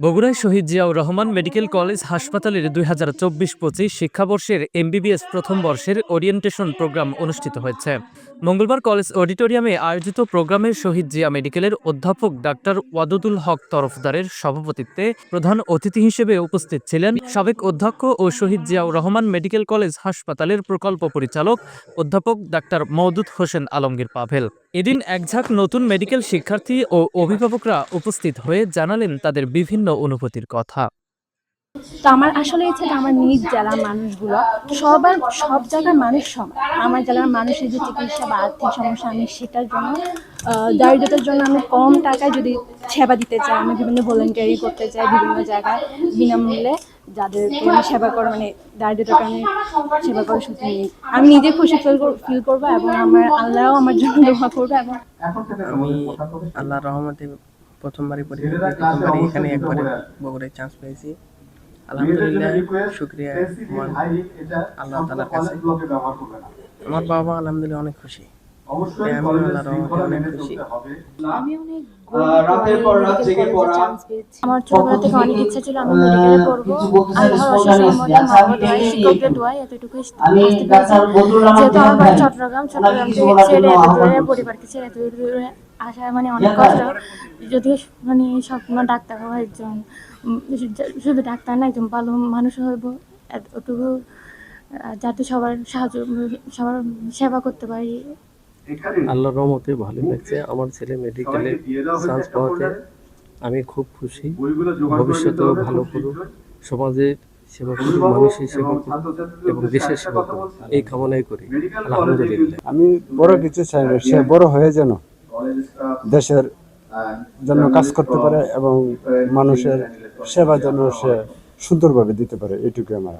বগুড়ায় Shaheed Ziaur Rahman medical college হাসপাতালের দুই হাজার চব্বিশ পঁচিশ শিক্ষাবর্ষের এমবিবিএস প্রথম বর্ষের ওরিয়েন্টেশন প্রোগ্রাম অনুষ্ঠিত হয়েছে। মঙ্গলবার কলেজ অডিটোরিয়ামে আয়োজিত প্রোগ্রামে শহীদ জিয়া মেডিকেলের অধ্যাপক ডাক্তার ওয়াদুদুল হক তরফদারের সভাপতিত্বে প্রধান অতিথি হিসেবে উপস্থিত ছিলেন সাবেক অধ্যক্ষ ও শহীদ জিয়াউর রহমান মেডিকেল কলেজ হাসপাতালের প্রকল্প পরিচালক অধ্যাপক ডাক্তার মওদুদ হোসেন আলমগীর পাভেল। এদিন একঝাঁক নতুন মেডিকেল শিক্ষার্থী ও অভিভাবকরা উপস্থিত হয়ে জানালেন তাদের বিভিন্ন অনুভূতির কথা। তো আমার আসলে ইচ্ছে যে আমার নিজ জেলার মানুষগুলো সবার সব জায়গার মানুষ সমান। আমার জেলার মানুষের যে চিকিৎসা বা আর্থিক সমস্যা আমি সেটার জন্য দারিদ্রতার জন্য আমি কম টাকায় যদি সেবা দিতে চাই আমি বিভিন্ন ভলেন্টিয়ারি করতে চাই বিভিন্ন জায়গায়। বিনামূল্যে যাদের আমি সেবা করে মানে দারিদ্রতার কারণে সেবা করে সত্যি আমি নিজে খুশি ফিল ফিল করব এবং আমার আল্লাহও আমার জন্য দোয়া করবে এবং আমি আল্লাহর রহমতে প্রথমবারই পরীক্ষা প্রথমবারই এখানে একবারে বগুড়ায় চান্স পেয়েছি। আলহামদুলিল্লাহ শুক্রিয়া আল্লাহ তালার কাছে। আমার বাবা আলহামদুলিল্লাহ অনেক খুশি। তাই আমি আল্লাহর রহমতে অনেক খুশি। আমি অনেক রাতের পর রাত জেগে পড়া। আমার ছোটবেলা থেকে অনেক ইচ্ছা ছিল আমি মেডিকেলে পড়ব। আল্লাহর অশেষ রহমতে মাহবুব দোয়াই শিক্ষকদের দোয়াই এতটুকু আসতে পেরেছি। যেহেতু আমার বাড়ি চট্টগ্রাম চট্টগ্রাম থেকে ছেড়ে এত দূরে পরিবারকে ছেড়ে এত দূরে আসা মানে অনেক কষ্ট। যদিও মানে স্বপ্ন ডাক্তার হওয়া একজন শুধু ডাক্তার না একজন ভালো মানুষ হইব এতটুকু আহ, যাতে সবার সাহায্য সবার সেবা করতে পারি। আল্লাহর রহমতে ভালোই লাগছে আমার ছেলে মেডিকেলে চান্স পাওয়াতে আমি খুব খুশি। ভবিষ্যতেও ভালো করুক। সমাজের সেবা করুক মানুষের সেবা করুক এবং দেশের সেবা করুক। এই কামনাই করি। আলহামদুলিল্লাহ। আমি বড় কিছু চাই না সে বড় হয়ে যেন দেশের জন্য কাজ করতে পারে এবং মানুষের সেবা যেন সে সুন্দরভাবে দিতে পারে এইটুকু আমার